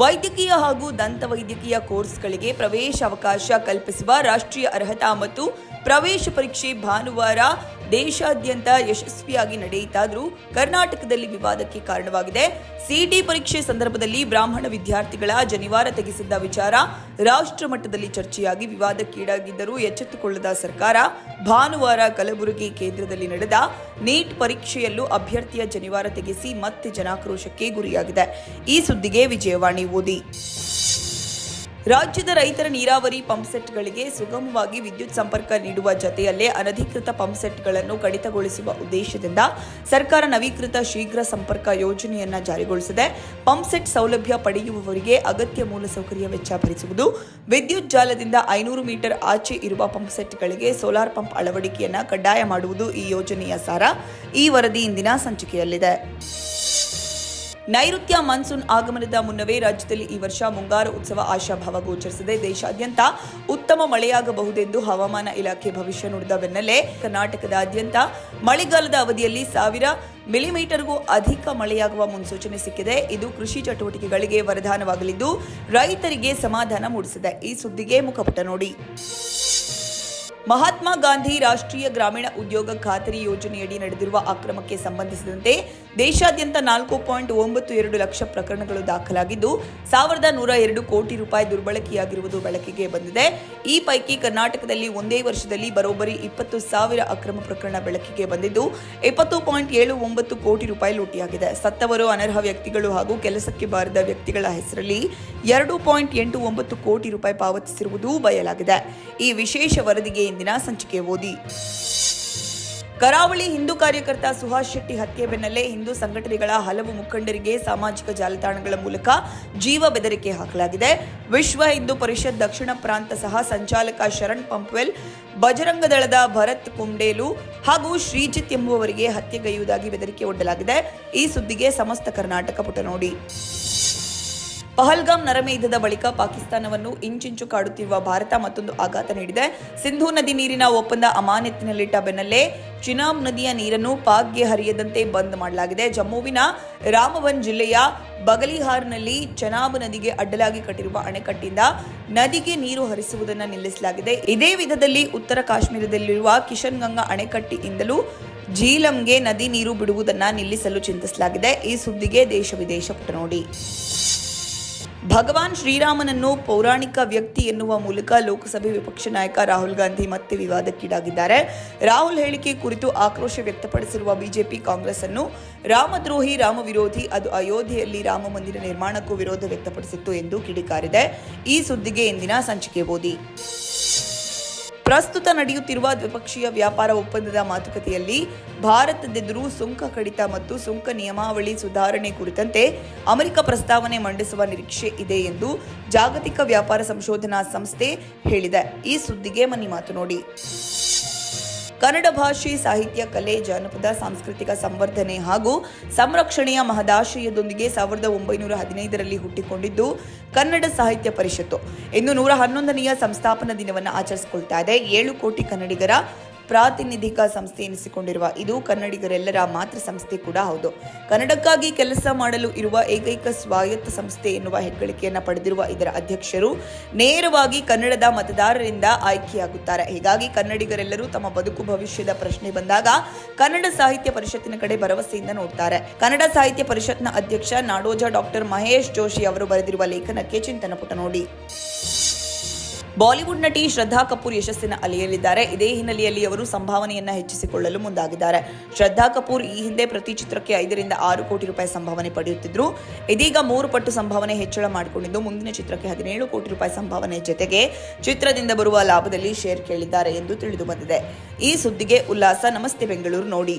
ವೈದ್ಯಕೀಯ ಹಾಗೂ ದಂತ ವೈದ್ಯಕೀಯ ಕೋರ್ಸ್ಗಳಿಗೆ ಪ್ರವೇಶ ಅವಕಾಶ ಕಲ್ಪಿಸುವ ರಾಷ್ಟ್ರೀಯ ಅರ್ಹತಾ ಮತ್ತು ಪ್ರವೇಶ ಪರೀಕ್ಷೆ ಭಾನುವಾರ ದೇಶಾದ್ಯಂತ ಯಶಸ್ವಿಯಾಗಿ ನಡೆಯಿತಾದರೂ ಕರ್ನಾಟಕದಲ್ಲಿ ವಿವಾದಕ್ಕೆ ಕಾರಣವಾಗಿದೆ. ಸಿಇಟಿ ಪರೀಕ್ಷೆ ಸಂದರ್ಭದಲ್ಲಿ ಬ್ರಾಹ್ಮಣ ವಿದ್ಯಾರ್ಥಿಗಳ ಜನಿವಾರ ತೆಗೆಸಿದ್ದ ವಿಚಾರ ರಾಷ್ಟ್ರ ಮಟ್ಟದಲ್ಲಿ ಚರ್ಚೆಯಾಗಿ ವಿವಾದಕ್ಕೀಡಾಗಿದ್ದರೂ ಎಚ್ಚೆತ್ತುಕೊಳ್ಳದ ಸರ್ಕಾರ ಭಾನುವಾರ ಕಲಬುರಗಿ ಕೇಂದ್ರದಲ್ಲಿ ನಡೆದ ನೀಟ್ ಪರೀಕ್ಷೆಯಲ್ಲೂ ಅಭ್ಯರ್ಥಿಯ ಜನಿವಾರ ತೆಗೆಸಿ ಮತ್ತೆ ಜನಾಕ್ರೋಶಕ್ಕೆ ಗುರಿಯಾಗಿದೆ. ಈ ಸುದ್ದಿಗೆ ವಿಜಯವಾಣಿ ಓದಿ ರಾಜ್ಯದ ರೈತರ ನೀರಾವರಿ ಪಂಪ್ಸೆಟ್ಗಳಿಗೆ ಸುಗಮವಾಗಿ ವಿದ್ಯುತ್ ಸಂಪರ್ಕ ನೀಡುವ ಜತೆಯಲ್ಲೇ ಅನಧಿಕೃತ ಪಂಪ್ಸೆಟ್ಗಳನ್ನು ಕಡಿತಗೊಳಿಸುವ ಉದ್ದೇಶದಿಂದ ಸರ್ಕಾರ ನವೀಕೃತ ಶೀಘ್ರ ಸಂಪರ್ಕ ಯೋಜನೆಯನ್ನು ಜಾರಿಗೊಳಿಸಿದೆ. ಪಂಪ್ಸೆಟ್ ಸೌಲಭ್ಯ ಪಡೆಯುವವರಿಗೆ ಅಗತ್ಯ ಮೂಲಸೌಕರ್ಯ ವೆಚ್ಚ ಭರಿಸುವುದು. ವಿದ್ಯುತ್ ಜಾಲದಿಂದ ಐನೂರು ಮೀಟರ್ ಆಚೆ ಇರುವ ಪಂಪ್ಸೆಟ್ಗಳಿಗೆ ಸೋಲಾರ್ ಪಂಪ್ ಅಳವಡಿಕೆಯನ್ನು ಕಡ್ಡಾಯ ಮಾಡುವುದು ಈ ಯೋಜನೆಯ ಸಾರ. ಈ ವರದಿ ಇಂದಿನ ಸಂಚಿಕೆಯಲ್ಲಿದೆ. ನೈಋತ್ಯ ಮಾನ್ಸೂನ್ ಆಗಮನದ ಮುನ್ನವೇ ರಾಜ್ಯದಲ್ಲಿ ಈ ವರ್ಷ ಮುಂಗಾರು ಉತ್ಸವ ಆಶಾಭಾವ ಗೋಚರಿಸಿದೆ ದೇಶಾದ್ಯಂತ ಉತ್ತಮ ಮಳೆಯಾಗಬಹುದೆಂದು ಹವಾಮಾನ ಇಲಾಖೆ ಭವಿಷ್ಯ ನುಡಿದ ಬೆನ್ನಲ್ಲೇ ಕರ್ನಾಟಕದಾದ್ಯಂತ ಮಳೆಗಾಲದ ಅವಧಿಯಲ್ಲಿ ಸಾವಿರ ಮಿಲಿಮೀಟರ್ಗೂ ಅಧಿಕ ಮಳೆಯಾಗುವ ಮುನ್ಸೂಚನೆ ಸಿಕ್ಕಿದೆ. ಇದು ಕೃಷಿ ಚಟುವಟಿಕೆಗಳಿಗೆ ವರದಾನವಾಗಲಿದ್ದು ರೈತರಿಗೆ ಸಮಾಧಾನ ಮೂಡಿಸಿದೆ. ಈ ಸುದ್ದಿಗೆ ಮುಖಪುಟ ನೋಡಿ. ಮಹಾತ್ಮ ಗಾಂಧಿ ರಾಷ್ಟ್ರೀಯ ಗ್ರಾಮೀಣ ಉದ್ಯೋಗ ಖಾತರಿ ಯೋಜನೆಯಡಿ ನಡೆದಿರುವ ಅಕ್ರಮಕ್ಕೆ ಸಂಬಂಧಿಸಿದಂತೆ ದೇಶಾದ್ಯಂತ ನಾಲ್ಕು ಪಾಯಿಂಟ್ ಒಂಬತ್ತು ಎರಡು ಲಕ್ಷ ಪ್ರಕರಣಗಳು ದಾಖಲಾಗಿದ್ದು, ಸಾವಿರದ ನೂರ ಎರಡು ಕೋಟಿ ರೂಪಾಯಿ ದುರ್ಬಳಕೆಯಾಗಿರುವುದು ಬೆಳಕಿಗೆ ಬಂದಿದೆ. ಈ ಪೈಕಿ ಕರ್ನಾಟಕದಲ್ಲಿ ಒಂದೇ ವರ್ಷದಲ್ಲಿ ಬರೋಬ್ಬರಿ ಇಪ್ಪತ್ತು ಸಾವಿರ ಅಕ್ರಮ ಪ್ರಕರಣ ಬೆಳಕಿಗೆ ಬಂದಿದ್ದು ಇಪ್ಪತ್ತು ಪಾಯಿಂಟ್ ಏಳು ಒಂಬತ್ತು ಕೋಟಿ ರೂಪಾಯಿ ಲೂಟಿಯಾಗಿದೆ. ಸತ್ತವರು ಅನರ್ಹ ವ್ಯಕ್ತಿಗಳು ಹಾಗೂ ಕೆಲಸಕ್ಕೆ ಬಾರದ ವ್ಯಕ್ತಿಗಳ ಹೆಸರಲ್ಲಿ ಎರಡು ಪಾಯಿಂಟ್ ಎಂಟು ಒಂಬತ್ತು ಕೋಟಿ ರೂಪಾಯಿ ಪಾವತಿಸಿರುವುದು ಬಯಲಾಗಿದೆ. ಈ ವಿಶೇಷ ವರದಿಗೆ ಇಂದಿನ ಸಂಚಿಕೆ ಓದಿ. ಕರಾವಳಿ ಹಿಂದೂ ಕಾರ್ಯಕರ್ತ ಸುಹಾಸ್ ಶೆಟ್ಟಿ ಹತ್ಯೆ ಬೆನ್ನಲ್ಲೇ ಹಿಂದೂ ಸಂಘಟನೆಗಳ ಹಲವು ಮುಖಂಡರಿಗೆ ಸಾಮಾಜಿಕ ಜಾಲತಾಣಗಳ ಮೂಲಕ ಜೀವ ಬೆದರಿಕೆ ಹಾಕಲಾಗಿದೆ. ವಿಶ್ವ ಹಿಂದೂ ಪರಿಷತ್ ದಕ್ಷಿಣ ಪ್ರಾಂತ ಸಹ ಸಂಚಾಲಕ ಶರಣ್ ಪಂಪ್ವೆಲ್, ಬಜರಂಗ ದಳದ ಭರತ್ ಕುಂಡೇಲು ಹಾಗೂ ಶ್ರೀಜಿತ್ ಎಂಬುವವರಿಗೆ ಹತ್ಯೆಗೈಯುವುದಾಗಿ ಬೆದರಿಕೆ ಒಡ್ಡಲಾಗಿದೆ. ಈ ಸುದ್ದಿಗೆ ಸಮಸ್ತ ಕರ್ನಾಟಕ ಪುಟ ನೋಡಿ. ಪಹಲ್ಗಾಮ್ ನರಮೇಧದ ಬಳಿಕ ಪಾಕಿಸ್ತಾನವನ್ನು ಇಂಚಿಂಚು ಕಾಡುತ್ತಿರುವ ಭಾರತ ಮತ್ತೊಂದು ಆಘಾತ ನೀಡಿದೆ. ಸಿಂಧೂ ನದಿ ನೀರಿನ ಒಪ್ಪಂದ ಅಮಾನತಿನಲ್ಲಿಟ್ಟ ಬೆನ್ನಲ್ಲೇ ಚಿನಾಬ್ ನದಿಯ ನೀರನ್ನು ಪಾಕ್ಗೆ ಹರಿಯದಂತೆ ಬಂದ್ ಮಾಡಲಾಗಿದೆ. ಜಮ್ಮುವಿನ ರಾಮಬನ್ ಜಿಲ್ಲೆಯ ಬಗಲಿಹಾರ್ನಲ್ಲಿ ಚನಾಬ್ ನದಿಗೆ ಅಡ್ಡಲಾಗಿ ಕಟ್ಟಿರುವ ಅಣೆಕಟ್ಟಿಂದ ನದಿಗೆ ನೀರು ಹರಿಸುವುದನ್ನು ನಿಲ್ಲಿಸಲಾಗಿದೆ. ಇದೇ ವಿಧದಲ್ಲಿ ಉತ್ತರ ಕಾಶ್ಮೀರದಲ್ಲಿರುವ ಕಿಶನ್ ಗಂಗಾ ಅಣೆಕಟ್ಟಿಯಿಂದಲೂ ಜೀಲಂಗೆ ನದಿ ನೀರು ಬಿಡುವುದನ್ನು ನಿಲ್ಲಿಸಲು ಚಿಂತಿಸಲಾಗಿದೆ. ಈ ಸುದ್ದಿಗೆ ದೇಶ ವಿದೇಶ ಪುಟ ನೋಡಿ. ಭಗವಾನ್ ಶ್ರೀರಾಮನನ್ನು ಪೌರಾಣಿಕ ವ್ಯಕ್ತಿ ಎನ್ನುವ ಮೂಲಕ ಲೋಕಸಭೆ ವಿಪಕ್ಷ ನಾಯಕ ರಾಹುಲ್ ಗಾಂಧಿ ಮತ್ತೆ ವಿವಾದಕ್ಕೀಡಾಗಿದ್ದಾರೆ. ರಾಹುಲ್ ಹೇಳಿಕೆ ಕುರಿತು ಆಕ್ರೋಶ ವ್ಯಕ್ತಪಡಿಸಿರುವ ಬಿಜೆಪಿ ಕಾಂಗ್ರೆಸ್ ಅನ್ನು ರಾಮದ್ರೋಹಿ ರಾಮ ವಿರೋಧಿ ಅದು ಅಯೋಧ್ಯೆಯಲ್ಲಿ ರಾಮ ಮಂದಿರ ನಿರ್ಮಾಣಕ್ಕೂ ವಿರೋಧ ವ್ಯಕ್ತಪಡಿಸಿತ್ತು ಎಂದು ಕಿಡಿಕಾರಿದೆ. ಈ ಸುದ್ದಿಗೆ ಇಂದಿನ ಸಂಚಿಕೆ ಓದಿ ಪ್ರಸ್ತುತ ನಡೆಯುತ್ತಿರುವ ದ್ವಿಪಕ್ಷೀಯ ವ್ಯಾಪಾರ ಒಪ್ಪಂದದ ಮಾತುಕತೆಯಲ್ಲಿ ಭಾರತದೆದುರು ಸುಂಕ ಕಡಿತ ಮತ್ತು ಸುಂಕ ನಿಯಮಾವಳಿ ಸುಧಾರಣೆ ಕುರಿತಂತೆ ಅಮೆರಿಕ ಪ್ರಸ್ತಾವನೆ ಮಂಡಿಸುವ ನಿರೀಕ್ಷೆ ಇದೆ ಎಂದು ಜಾಗತಿಕ ವ್ಯಾಪಾರ ಸಂಶೋಧನಾ ಸಂಸ್ಥೆ ಹೇಳಿದೆ. ಈ ಸುದ್ದಿಗೆ ಮನಿ ಮಾತು ನೋಡಿ. ಕನ್ನಡ ಭಾಷೆ, ಸಾಹಿತ್ಯ, ಕಲೆ, ಜಾನಪದ, ಸಾಂಸ್ಕೃತಿಕ ಸಂವರ್ಧನೆ ಹಾಗೂ ಸಂರಕ್ಷಣೆಯ ಮಹದಾಶಯದೊಂದಿಗೆ ಸಾವಿರದ ಒಂಬೈನೂರ ಹದಿನೈದರಲ್ಲಿ ಹುಟ್ಟಿಕೊಂಡಿದ್ದು ಕನ್ನಡ ಸಾಹಿತ್ಯ ಪರಿಷತ್ತು. ಇನ್ನು ನೂರ ಹನ್ನೊಂದನೆಯ ಸಂಸ್ಥಾಪನಾ ದಿನವನ್ನು ಆಚರಿಸಿಕೊಳ್ತಾ ಇದೆ. ಏಳು ಕೋಟಿ ಕನ್ನಡಿಗರ ಪ್ರಾತಿನಿಧಿಕ ಸಂಸ್ಥೆ ಎನಿಸಿಕೊಂಡಿರುವ ಇದು ಕನ್ನಡಿಗರೆಲ್ಲರ ಮಾತೃ ಸಂಸ್ಥೆ ಕೂಡ ಹೌದು. ಕನ್ನಡಕ್ಕಾಗಿ ಕೆಲಸ ಮಾಡಲು ಇರುವ ಏಕೈಕ ಸ್ವಾಯತ್ತ ಸಂಸ್ಥೆ ಎನ್ನುವ ಹೆಗ್ಗಳಿಕೆಯನ್ನು ಪಡೆದಿರುವ ಇದರ ಅಧ್ಯಕ್ಷರು ನೇರವಾಗಿ ಕನ್ನಡದ ಮತದಾರರಿಂದ ಆಯ್ಕೆಯಾಗುತ್ತಾರೆ. ಹೀಗಾಗಿ ಕನ್ನಡಿಗರೆಲ್ಲರೂ ತಮ್ಮ ಬದುಕು, ಭವಿಷ್ಯದ ಪ್ರಶ್ನೆ ಬಂದಾಗ ಕನ್ನಡ ಸಾಹಿತ್ಯ ಪರಿಷತ್ತಿನ ಕಡೆ ಭರವಸೆಯಿಂದ ನೋಡ್ತಾರೆ. ಕನ್ನಡ ಸಾಹಿತ್ಯ ಪರಿಷತ್ನ ಅಧ್ಯಕ್ಷ ನಾಡೋಜ ಡಾಕ್ಟರ್ ಮಹೇಶ್ ಜೋಶಿ ಅವರು ಬರೆದಿರುವ ಲೇಖನಕ್ಕೆ ಚಿಂತನ ಪುಟ ನೋಡಿ. ಬಾಲಿವುಡ್ ನಟಿ ಶ್ರದ್ಧಾ ಕಪೂರ್ ಯಶಸ್ಸಿನ ಅಲೆಯಲ್ಲಿದ್ದಾರೆ. ಇದೇ ಹಿನ್ನೆಲೆಯಲ್ಲಿ ಅವರು ಸಂಭಾವನೆಯನ್ನ ಹೆಚ್ಚಿಸಿಕೊಳ್ಳಲು ಮುಂದಾಗಿದ್ದಾರೆ. ಶ್ರದ್ಧಾ ಕಪೂರ್ ಈ ಹಿಂದೆ ಪ್ರತಿ ಚಿತ್ರಕ್ಕೆ ಐದರಿಂದ ಆರು ಕೋಟಿ ರೂಪಾಯಿ ಸಂಭಾವನೆ ಪಡೆಯುತ್ತಿದ್ರು. ಇದೀಗ ಮೂರು ಪಟ್ಟು ಸಂಭಾವನೆ ಹೆಚ್ಚಳ ಮಾಡಿಕೊಂಡಿದ್ದು, ಮುಂದಿನ ಚಿತ್ರಕ್ಕೆ ಹದಿನೇಳು ಕೋಟಿ ರೂಪಾಯಿ ಸಂಭಾವನೆ ಜೊತೆಗೆ ಚಿತ್ರದಿಂದ ಬರುವ ಲಾಭದಲ್ಲಿ ಶೇರ್ ಕೇಳಿದ್ದಾರೆ ಎಂದು ತಿಳಿದು ಬಂದಿದೆ. ಈ ಸುದ್ದಿಗೆ ಉಲ್ಲಾಸ. ನಮಸ್ತೆ, ಬೆಂಗಳೂರು. ನೋಡಿ.